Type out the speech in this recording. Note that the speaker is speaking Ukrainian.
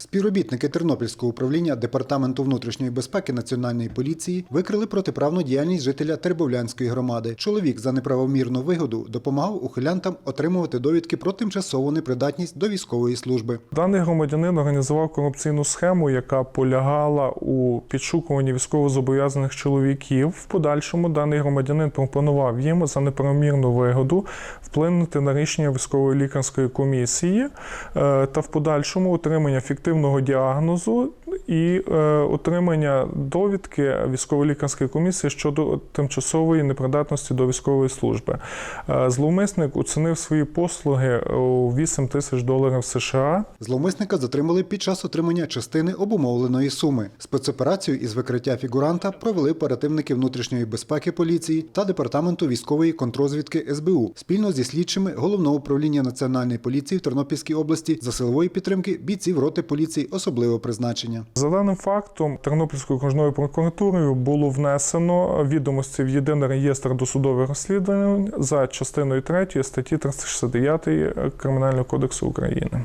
Співробітники Тернопільського управління Департаменту внутрішньої безпеки Національної поліції викрили протиправну діяльність жителя Тербовлянської громади. Чоловік за неправомірну вигоду допомагав ухилянтам отримувати довідки про тимчасову непридатність до військової служби. Даний громадянин організував корупційну схему, яка полягала у підшукуванні військовозобов'язаних чоловіків. В подальшому даний громадянин пропонував їм за неправомірну вигоду вплинути на рішення військової лікарської комісії е, та в подальшому отримання фіктивного діагнозу і е, отримання довідки військово-лікарської комісії щодо тимчасової непридатності до військової служби. Е, Зловмисник оцінив свої послуги у 8 тисяч доларів США. Зловмисника затримали під час отримання частини обумовленої суми. Спецоперацію із викриття фігуранта провели оперативники внутрішньої безпеки поліції та департаменту військової контрозвідки СБУ спільно зі слідчими головного управління національної поліції в Тернопільській області за силової підтримки бійців роти поліції особливого призначення. За даним фактом, Тернопільською окружною прокуратурою було внесено відомості в єдиний реєстр досудових розслідувань за частиною 3 статті 369 Кримінального кодексу України.